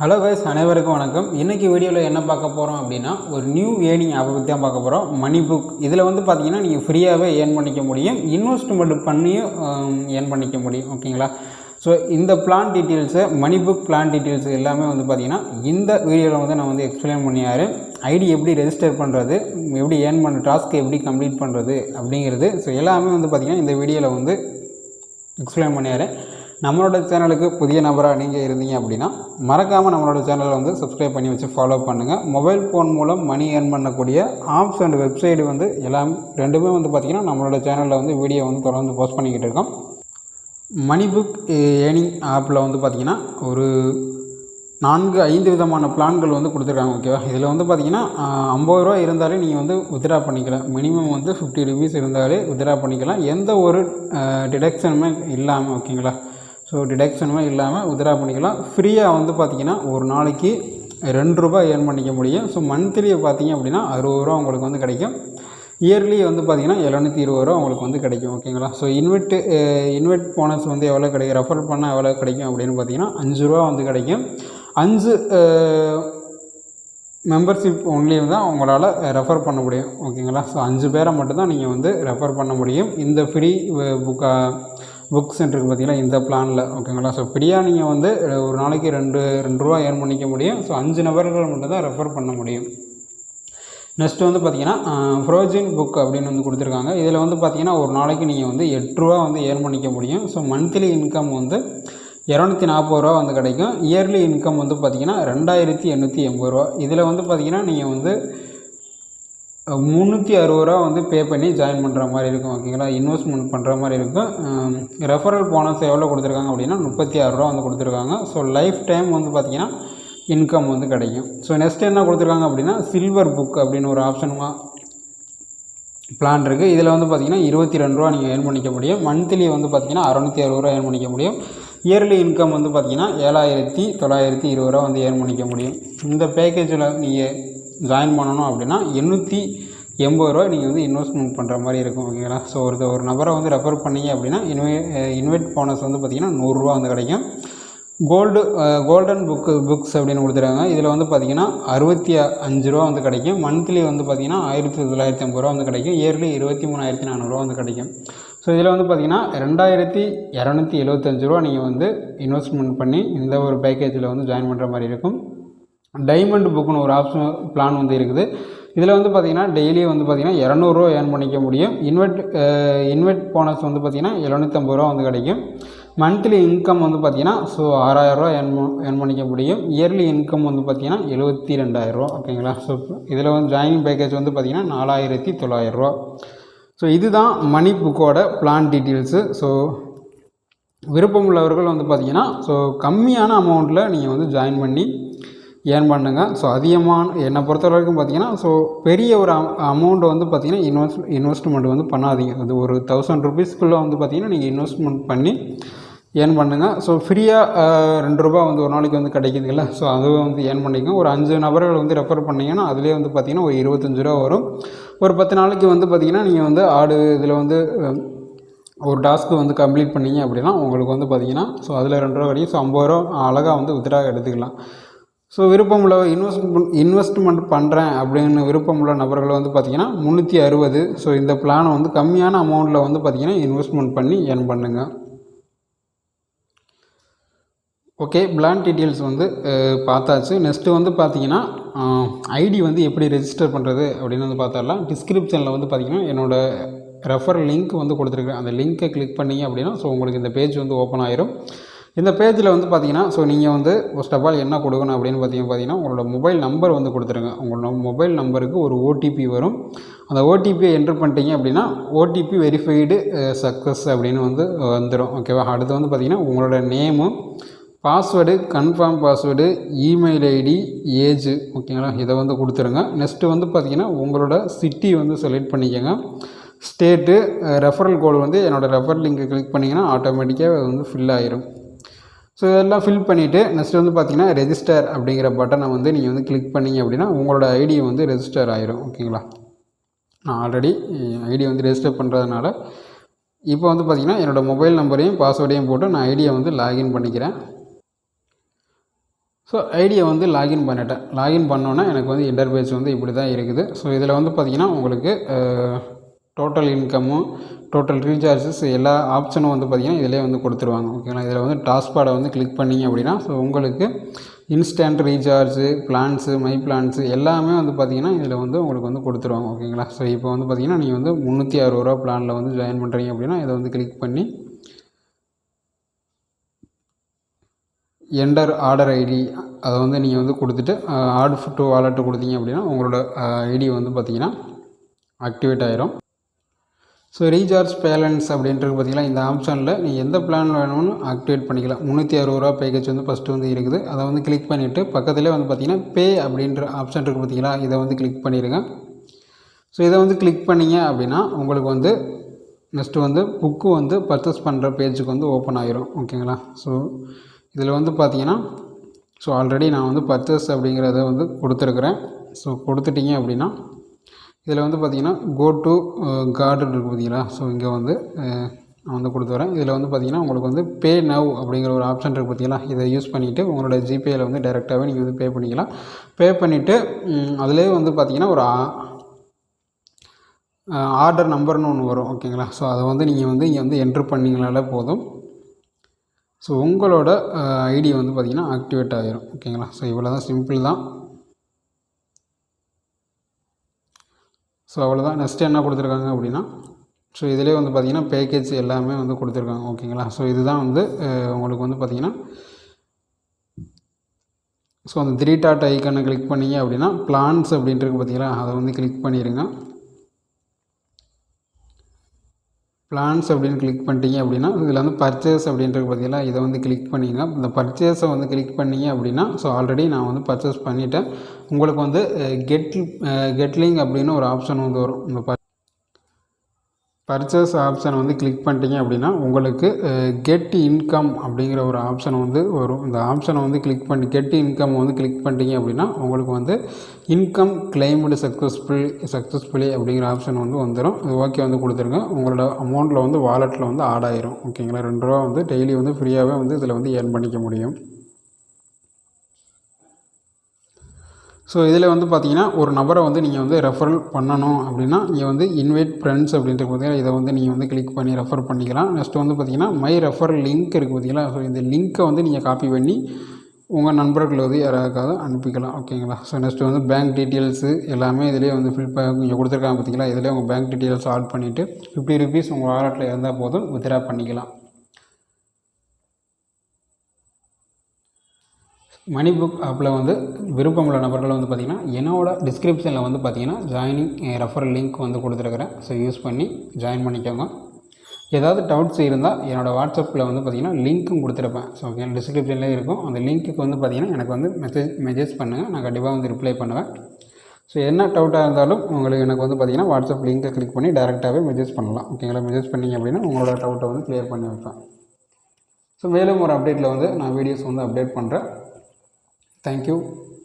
Hello guys அனைவருக்கும் வணக்கம். இன்றைக்கி வீடியோவில் என்ன பார்க்க போகிறோம் அப்படின்னா ஒரு நியூ ஏர்னிங் ஆப்பை பற்றி தான் பார்க்க போகிறோம் மணி புக் இதில் வந்து பார்த்தீங்கன்னா நீங்கள் ஃப்ரீயாகவே ஏர்ன் பண்ணிக்க முடியும். இன்வெஸ்ட்மெண்ட் பண்ணியும் ஏர்ன் பண்ணிக்க முடியும். ஓகேங்களா ஸோ இந்த plan details money book plan details எல்லாமே வந்து பார்த்திங்கன்னா இந்த வீடியோவில் வந்து நான் வந்து எக்ஸ்பிளைன் பண்ணியாரு. ஐடி எப்படி ரெஜிஸ்டர் பண்ணுறது எப்படி ஏர்ன் பண்ண டாஸ்க்கு எப்படி கம்ப்ளீட் பண்ணுறது அப்படிங்கிறது. ஸோ எல்லாமே வந்து பார்த்திங்கன்னா இந்த வீடியோவில் வந்து எக்ஸ்பிளைன் பண்ணியாரு. நம்மளோட சேனலுக்கு புதிய நபராக நீங்கள் இருந்தீங்க அப்படின்னா மறக்காமல் நம்மளோட சேனலை வந்து சப்ஸ்கிரைப் பண்ணி வச்சு ஃபாலோ பண்ணுங்கள் மொபைல் ஃபோன் மூலம் மணி ஏர்ன் பண்ணக்கூடிய ஆப்ஸ் அண்ட் வெப்சைடு வந்து எல்லாம் ரெண்டுமே வந்து பார்த்திங்கன்னா நம்மளோட சேனலில் வந்து வீடியோ வந்து தொடர்ந்து போஸ்ட் பண்ணிக்கிட்டு இருக்கோம். மணி புக் ஏர்னிங் ஆப்பில் வந்து பார்த்திங்கன்னா ஒரு நான்கு ஐந்து விதமான பிளான்கள் வந்து கொடுத்துருக்காங்க ஓகேவா இதில் வந்து பார்த்தீங்கன்னா ஐம்பது ரூபா இருந்தாலே நீங்கள் வந்து வித்ரா பண்ணிக்கலாம். மினிமம் வந்து ஃபிஃப்டி ருபீஸ் இருந்தாலே வித்ரா பண்ணிக்கலாம். எந்த ஒரு டிடக்ஷனுமே இல்லாமல் ஓகேங்களா ஸோ டிடக்ஷனுமே இல்லாமல் வித்ரா பண்ணிக்கலாம். ஃப்ரீயாக வந்து பார்த்தீங்கன்னா ஒரு நாளைக்கு ரெண்டு ரூபாய் ஏர்ன் பண்ணிக்க முடியும். ஸோ மந்த்லி பார்த்தீங்க அப்படின்னா அறுபது ரூபா உங்களுக்கு வந்து கிடைக்கும். இயர்லி வந்து பார்த்தீங்கன்னா எழுநூற்றி இருபது ரூபா உங்களுக்கு வந்து கிடைக்கும் ஓகேங்களா ஸோ இன்வெட் இன்வெட் போனஸ் வந்து எவ்வளோ கிடைக்கும்? ரெஃபர் பண்ணால் எவ்வளோ கிடைக்கும் அப்படின்னு பார்த்தீங்கன்னா அஞ்சு ரூபா வந்து கிடைக்கும். அஞ்சு மெம்பர்ஷிப் ஒன்லி தான் உங்களால் ரெஃபர் பண்ண முடியும் ஓகேங்களா ஸோ அஞ்சு பேரை மட்டும்தான் நீங்கள் வந்து ரெஃபர் பண்ண முடியும். இந்த ஃப்ரீ புக்கை புக் சென்டருக்கு பார்த்தீங்கன்னா இந்த பிளானில் ஓகேங்களா ஸோ ஃப்ரீயாக நீங்கள் வந்து ஒரு நாளைக்கு ரெண்டு ரெண்டு ரூபா ஏர்ன் பண்ணிக்க முடியும். ஸோ அஞ்சு நபர்கள் மட்டும் தான் ரெஃபர் பண்ண முடியும். நெக்ஸ்ட் வந்து பார்த்தீங்கன்னா ஃப்ரோஜின் புக் அப்படின்னு வந்து கொடுத்துருக்காங்க. இதில் வந்து பார்த்தீங்கன்னா ஒரு நாளைக்கு நீங்கள் வந்து எட்ரூவா வந்து ஏர்ன் பண்ணிக்க முடியும். ஸோ மந்த்லி இன்கம் வந்து இரநூத்தி நாற்பது ரூபா வந்து கிடைக்கும். இயர்லி இன்கம் வந்து பார்த்திங்கன்னா ரெண்டாயிரத்தி எண்ணூற்றி எண்பது ரூபா. இதில் வந்து பார்த்திங்கன்னா நீங்கள் வந்து முந்நூற்றி அறுபது ரூபா வந்து பே பண்ணி ஜாயின் பண்ணுற மாதிரி இருக்கும் ஓகேங்களா இன்வெஸ்ட்மெண்ட் பண்ணுற மாதிரி இருக்கும். ரெஃபரல் போனஸ் எவ்வளோ கொடுத்துருக்காங்க அப்படின்னா முப்பத்தி ஆறு ரூபா வந்து கொடுத்துருக்காங்க. ஸோ லைஃப் டைம் வந்து பார்த்திங்கன்னா இன்கம் வந்து கிடைக்கும். ஸோ நெக்ஸ்ட் என்ன கொடுத்துருக்காங்க அப்படின்னா சில்வர் புக் அப்படின்னு ஒரு ஆப்ஷனுமா பிளான் இருக்குது இதில் வந்து பார்த்திங்கன்னா இருபத்தி ரெண்டு ரூபா நீங்கள் ஏர்ன் பண்ணிக்க முடியும். மந்த்லி வந்து பார்த்திங்கன்னா அறநூற்றி அறுபது ரூபா ஏர்ன் பண்ணிக்க முடியும். இயர்லி இன்கம் வந்து பார்த்திங்கன்னா ஏழாயிரத்தி தொள்ளாயிரத்தி இருபது ரூபா வந்து ஏர்ன் பண்ணிக்க முடியும். இந்த பேக்கேஜில் நீங்கள் ஜாயின் பண்ணணும் அப்படின்னா எண்ணூற்றி எண்பது ரூபா நீங்கள் வந்து இன்வெஸ்ட்மெண்ட் பண்ணுற மாதிரி இருக்கும் ஓகேங்களா ஸோ ஒரு ஒரு நபரை வந்து ரெஃபர் பண்ணீங்க அப்படின்னா இன்வே இன்வெட் போனஸ் வந்து பார்த்திங்கன்னா நூறுரூவா வந்து கிடைக்கும். கோல்டு கோல்டன் புக்கு புக்ஸ் அப்படின்னு கொடுத்துருக்காங்க. இதில் வந்து பார்த்திங்கன்னா அறுபத்தி அஞ்சு ரூபா வந்து கிடைக்கும். மந்த்லி வந்து பார்த்திங்கன்னா ஆயிரத்தி தொள்ளாயிரத்தி ஐம்பது ரூபா வந்து கிடைக்கும். இயர்லி இருபத்தி மூணாயிரத்தி நானூறுரூவா வந்து கிடைக்கும். ஸோ இதில் வந்து பார்த்திங்கன்னா ரெண்டாயிரத்தி இரநூத்தி எழுபத்தஞ்சு ரூபா நீங்கள் வந்து இன்வெஸ்ட்மெண்ட் பண்ணி இந்த ஒரு பேக்கேஜில் வந்து ஜாயின் பண்ணுற மாதிரி இருக்கும். டைமண்ட் புக்குன்னு ஒரு ஆப்ஷன் பிளான் வந்து இருக்குது. இதில் வந்து பார்த்திங்கன்னா டெய்லி வந்து பார்த்திங்கன்னா இரநூறுவா ஏர்ன் பண்ணிக்க முடியும். இன்வெர்ட் இன்வெர்ட் போனஸ் வந்து பார்த்திங்கன்னா எழுநூற்றம்பது ரூபா வந்து கிடைக்கும். மந்த்லி இன்கம் வந்து பார்த்திங்கன்னா ஸோ ஆறாயிரரூவா ஏர்ன் ஏர்ன் பண்ணிக்க முடியும். இயர்லி இன்கம் வந்து பார்த்திங்கன்னா எழுபத்தி ரெண்டாயிரரூவா ஓகேங்களா ஸோ இதில் வந்து ஜாயினிங் பேக்கேஜ் வந்து பார்த்திங்கன்னா நாலாயிரத்தி தொள்ளாயிரரூவா ஸோ இதுதான் மணி புக்கோட பிளான் டீட்டெயில்ஸு ஸோ விருப்பம் உள்ளவர்கள் வந்து பார்த்திங்கன்னா ஸோ கம்மியான அமௌண்ட்டில் நீங்கள் வந்து ஜாயின் பண்ணி ஏர்ன் பண்ணுங்கள் ஸோ அதிகமான என்னை பொறுத்த வரைக்கும் பார்த்தீங்கன்னா ஸோ பெரிய ஒரு அமௌண்ட்டை வந்து பார்த்திங்கன்னா இன்வெஸ்ட் இன்வெஸ்ட்மெண்ட் வந்து பண்ணாதீங்க. அது ஒரு தௌசண்ட் ருபீஸ்க்குள்ளே வந்து பார்த்திங்கன்னா நீங்கள் இன்வெஸ்ட்மெண்ட் பண்ணி ஏர்ன் பண்ணுங்கள் ஸோ ஃப்ரீயாக ரெண்டு ரூபா வந்து ஒரு நாளைக்கு வந்து கிடைக்குதுல்ல. ஸோ அதுவும் வந்து ஏர்ன் பண்ணிக்கோங்க. ஒரு அஞ்சு நபர்கள் வந்து ரெஃபர் பண்ணிங்கன்னா அதிலே வந்து பார்த்திங்கன்னா ஒரு இருபத்தஞ்சி ரூபா வரும். ஒரு பத்து நாளைக்கு வந்து பார்த்திங்கன்னா நீங்கள் வந்து ஆடு இதில் வந்து ஒரு டாஸ்க்கு வந்து கம்ப்ளீட் பண்ணிங்க அப்படின்னா உங்களுக்கு வந்து பார்த்திங்கன்னா ஸோ அதில் ரெண்டு ரூபா கிடைக்கும் ஸோ ஐம்பது ரூபா அழகாக வந்து வித்ரா எடுத்துக்கலாம். ஸோ விருப்பம் உள்ள இன்வெஸ்ட்மெண்ட் இன்வெஸ்ட்மெண்ட் பண்ணுறேன் அப்படின்னு விருப்பம் உள்ள நபர்கள் வந்து பார்த்திங்கன்னா முந்நூற்றி அறுபது. ஸோ இந்த பிளானை வந்து கம்மியான அமௌண்ட்டில் வந்து பார்த்திங்கன்னா இன்வெஸ்ட்மெண்ட் பண்ணி ஏர்ன் பண்ணுங்கள் ஓகே பிளான் டீட்டெயில்ஸ் வந்து பார்த்தாச்சு. நெக்ஸ்ட்டு வந்து பார்த்தீங்கன்னா ஐடி வந்து எப்படி ரெஜிஸ்டர் பண்ணுறது அப்படின்னு வந்து பார்த்துடலாம். டிஸ்கிரிப்ஷனில் வந்து பார்த்திங்கன்னா என்னோடய ரெஃபர் லிங்க் வந்து கொடுத்துருக்கேன் அந்த லிங்க்கை கிளிக் பண்ணிங்க அப்படின்னா ஸோ உங்களுக்கு இந்த பேஜ் வந்து ஓப்பன் ஆயிரும். இந்த பேஜில் வந்து பார்த்தீங்கன்னா ஸோ நீங்கள் வந்து ஃபஸ்ட் ஆஃப் ஆல் என்ன கொடுக்கணும் அப்படின்னு பார்த்தீங்க பார்த்தீங்கன்னா உங்களோட மொபைல் நம்பர் வந்து கொடுத்துருங்க. உங்களோட மொபைல் நம்பருக்கு ஒரு ஓடிபி வரும். அந்த ஓடிபியை என்ட்ரு பண்ணிட்டீங்க அப்படின்னா ஓடிபி வெரிஃபைடு சக்ஸஸ் அப்படின்னு வந்து வந்துடும் ஓகேவா அடுத்து வந்து பார்த்திங்கன்னா உங்களோட name password confirm password email ID age ஓகேங்களா இதை வந்து கொடுத்துருங்க. நெக்ஸ்ட்டு வந்து பார்த்திங்கன்னா உங்களோட சிட்டி வந்து செலக்ட் பண்ணிக்கோங்க. ஸ்டேட்டு ரெஃபரல் கோடு வந்து என்னோடய ரெஃபர் லிங்கை கிளிக் பண்ணிங்கன்னா ஆட்டோமேட்டிக்காக வந்து ஃபில் ஆயிரும். ஸோ இதெல்லாம் ஃபில் பண்ணிவிட்டு நெக்ஸ்ட் வந்து பார்த்தீங்கன்னா ரெஜிஸ்டர் அப்படிங்கிற பட்டனை வந்து நீங்கள் வந்து கிளிக் பண்ணிங்க அப்படின்னா உங்களோட ஐடி வந்து ரெஜிஸ்டர் ஆயிரும் ஓகேங்களா நான் ஆல்ரெடி ஐடி வந்து ரெஜிஸ்டர் பண்ணுறதுனால இப்போ வந்து பார்த்திங்கன்னா என்னோடய மொபைல் நம்பரையும் பாஸ்வேர்டையும் போட்டு நான் ஐடியை வந்து லாகின் பண்ணிக்கிறேன். ஸோ ஐடியை வந்து லாகின் பண்ணிட்டேன். லாகின் பண்ணோன்னே எனக்கு வந்து இன்டர்பேஸ் வந்து இப்படி தான் இருக்குது. ஸோ இதில் வந்து பார்த்திங்கன்னா உங்களுக்கு டோட்டல் இன்கமும் டோட்டல் ரீசார்ஜஸ் எல்லா ஆப்ஷனும் வந்து பார்த்திங்கன்னா இதிலே வந்து கொடுத்துருவாங்க. ஓகேங்களா இதில் வந்து டாஸ்பாடை வந்து கிளிக் பண்ணிங்க அப்படின்னா ஸோ உங்களுக்கு instant recharge plans my plans எல்லாமே வந்து பார்த்திங்கன்னா இதில் வந்து உங்களுக்கு வந்து கொடுத்துருவாங்க. ஓகேங்களா ஸோ இப்போ வந்து பார்த்திங்கன்னா நீங்கள் வந்து முந்நூற்றி அறுபது ரூபா பிளானில் வந்து ஜாயின் பண்ணுறீங்க அப்படின்னா இதை வந்து கிளிக் பண்ணி என்டர் ஆர்டர் ஐடி அதை வந்து நீங்கள் வந்து கொடுத்துட்டு ஆர்டர் டு வாலெட்டு கொடுத்தீங்க அப்படின்னா உங்களோட ஐடி வந்து பார்த்தீங்கன்னா ஆக்டிவேட் ஆயிரும். ஸோ ரீசார்ஜ் பேலன்ஸ் அப்படின்றது பார்த்திங்கன்னா இந்த ஆப்ஷனில் நீங்கள் எந்த பிளான் வேணும்னு ஆக்டிவேட் பண்ணிக்கலாம். முந்நூற்றி அறுபது ரூபா பேக்கேஜ் வந்து ஃபஸ்ட்டு வந்து இருக்குது. அதை வந்து கிளிக் பண்ணிவிட்டு பக்கத்துலேயே வந்து பார்த்தீங்கன்னா பே அப்படின்ற ஆப்ஷன் இருக்குது பார்த்தீங்களா? இதை வந்து கிளிக் பண்ணிடுங்க. ஸோ இதை வந்து கிளிக் பண்ணிங்க அப்படின்னா உங்களுக்கு வந்து நெக்ஸ்ட்டு வந்து புக்கு வந்து பர்ச்சேஸ் பண்ணுற பேஜுக்கு வந்து ஓப்பன் ஆகிரும் ஓகேங்களா ஸோ இதில் வந்து பார்த்திங்கன்னா ஸோ ஆல்ரெடி நான் வந்து பர்ச்சேஸ் அப்படிங்கிறத வந்து கொடுத்துருக்குறேன். ஸோ கொடுத்துட்டிங்க அப்படின்னா இதில் வந்து பார்த்தீங்கன்னா கோ டு கார்டன் இருக்குது பார்த்தீங்களா? ஸோ இங்கே வந்து uh, நான் வந்து கொடுத்துறேன் இதில் வந்து பார்த்தீங்கன்னா உங்களுக்கு வந்து பே நவ் அப்படிங்கிற ஒரு ஆப்ஷன் இருக்குது பார்த்தீங்களா? இதை யூஸ் பண்ணிவிட்டு உங்களோட ஜிபேயில் வந்து டைரெக்டாகவே நீங்கள் வந்து பே பண்ணிக்கலாம். பே பண்ணிவிட்டு அதிலே வந்து பார்த்தீங்கன்னா ஒரு ஆ- ஆர்டர் நம்பர்னு ஒன்று வரும் ஓகேங்களா? ஸோ அதை வந்து நீங்கள் வந்து இங்கே வந்து என்ட்ரு பண்ணிங்கனாலே போதும். ஸோ உங்களோட ஐடி வந்து பார்த்திங்கன்னா ஆக்டிவேட் ஆகிரும் ஓகேங்களா? ஸோ இவ்வளோ தான் சிம்பிள் தான். ஸோ அவ்வளோதான் நெக்ஸ்ட் என்ன கொடுத்துருக்காங்க அப்படின்னா ஸோ இதிலே வந்து பார்த்திங்கன்னா பேக்கேஜ் எல்லாமே வந்து கொடுத்துருக்காங்க. ஓகேங்களா ஸோ இதுதான் வந்து உங்களுக்கு வந்து பார்த்திங்கன்னா ஸோ அந்த த்ரீ டாட் ஐக்கானை கிளிக் பண்ணிங்க அப்படின்னா பிளான்ஸ் அப்படின்ட்டு பார்த்தீங்களா அதை வந்து கிளிக் பண்ணிடுங்க பிளான்ஸ் அப்படின்னு கிளிக் பண்ணிட்டீங்க அப்படின்னா இதில் வந்து பர்ச்சேஸ் அப்படின்றது பார்த்தீங்களா இதை வந்து கிளிக் பண்ணிங்கன்னா இந்த பர்ச்சேஸை வந்து கிளிக் பண்ணிங்க அப்படின்னா ஸோ ஆல்ரெடி நான் வந்து பர்ச்சேஸ் பண்ணிட்டேன். உங்களுக்கு வந்து கெட் கெட்லிங் அப்படின்னு ஒரு ஆப்ஷன் வந்து வரும். இந்த ப பர்ச்சேஸ் ஆப்ஷனை வந்து கிளிக் பண்ணிட்டீங்க அப்படின்னா உங்களுக்கு கெட் இன்கம் அப்படிங்கிற ஒரு ஆப்ஷன் வந்து வரும். இந்த ஆப்ஷனை வந்து கிளிக் பண்ணி கெட் இன்கம் வந்து கிளிக் பண்ணிட்டீங்க அப்படின்னா உங்களுக்கு வந்து இன்கம் கிளைம்டு சக்ஸஸ்ஃபுல் சக்ஸஸ்ஃபுல்லி அப்படிங்கிற ஆப்ஷன் வந்து வந்துடும் இது ஓகே வந்து கொடுத்துருங்க. உங்களோட அமௌண்ட்டில் வந்து வாலெட்டில் வந்து ஆட் ஆயிரும். ஓகேங்களா ரெண்டு ரூபா வந்து டெய்லி வந்து ஃப்ரீயாகவே வந்து இதில் வந்து ஏர்ன் பண்ணிக்க முடியும். ஸோ இதில் வந்து பார்த்தீங்கன்னா ஒரு நபரை வந்து நீங்கள் வந்து ரெஃபரல் பண்ணணும் அப்படின்னா நீங்கள் வந்து இன்வைட் ஃப்ரெண்ட்ஸ் அப்படின்ட்டு பார்த்தீங்கன்னா இதை வந்து நீங்கள் வந்து கிளிக் பண்ணி ரெஃபர் பண்ணிக்கலாம். நெக்ஸ்ட்டு வந்து பார்த்தீங்கன்னா மை ரெஃபர் லிங்க் இருக்குது பார்த்தீங்களா ஸோ இந்த லிங்க்கை வந்து நீங்கள் காப்பி பண்ணி உங்கள் நண்பர்கள் வந்து யாராவது அனுப்பிக்கலாம். ஓகேங்களா ஸோ நெக்ஸ்ட்டு வந்து பேங்க் டீட்டெயில்ஸு எல்லாமே இதிலே வந்து ஃபில் பண்ணி இங்கே கொடுத்துருக்காங்க பார்த்தீங்களா இதிலே உங்கள் பேங்க் டீட்டெயில்ஸ் ஆட் பண்ணிவிட்டு ஃபிஃப்டி ருபீஸ் உங்கள் வாலெட்டில் இருந்தால் போதும் வித்ரா பண்ணிக்கலாம். மணி புக் ஆப்பில் வந்து விருப்பமுள்ள நபர்கள் வந்து பார்த்திங்கன்னா என்னோட டிஸ்கிரிப்ஷனில் வந்து பார்த்திங்கன்னா ஜாயினிங் ரெஃபரல் லிங்க் வந்து கொடுத்துருக்குறேன். ஸோ யூஸ் பண்ணி ஜாயின் பண்ணிக்கோங்க. ஏதாவது டவுட்ஸ் இருந்தால் என்னோடய வாட்ஸ்அப்பில் வந்து பார்த்திங்கன்னா லிங்க்கும் கொடுத்துருப்பேன். ஸோ என் டிஸ்கிரிப்ஷன்லேயே இருக்கும். அந்த லிங்க்குக்கு வந்து பார்த்திங்கன்னா எனக்கு வந்து மெசேஜ் மெசேஜ் பண்ணுங்கள் நான் கண்டிப்பாக வந்து ரிப்ளை பண்ணுவேன். ஸோ என்ன டவுட்டாக இருந்தாலும் உங்களுக்கு எனக்கு வந்து பார்த்திங்கன்னா வாட்ஸ்அப் லிங்க்கை கிளிக் பண்ணி டேரெக்டாகவே மெசேஜ் பண்ணலாம். ஓகேங்களா மெசேஜ் பண்ணிங்க அப்படின்னா உங்களோட டவுட்டை வந்து க்ளியர் பண்ணி வைப்பேன். ஸோ மேலும் ஒரு அப்டேட்டில் வந்து நான் வீடியோஸ் வந்து அப்டேட் பண்ணுறேன் Thank you.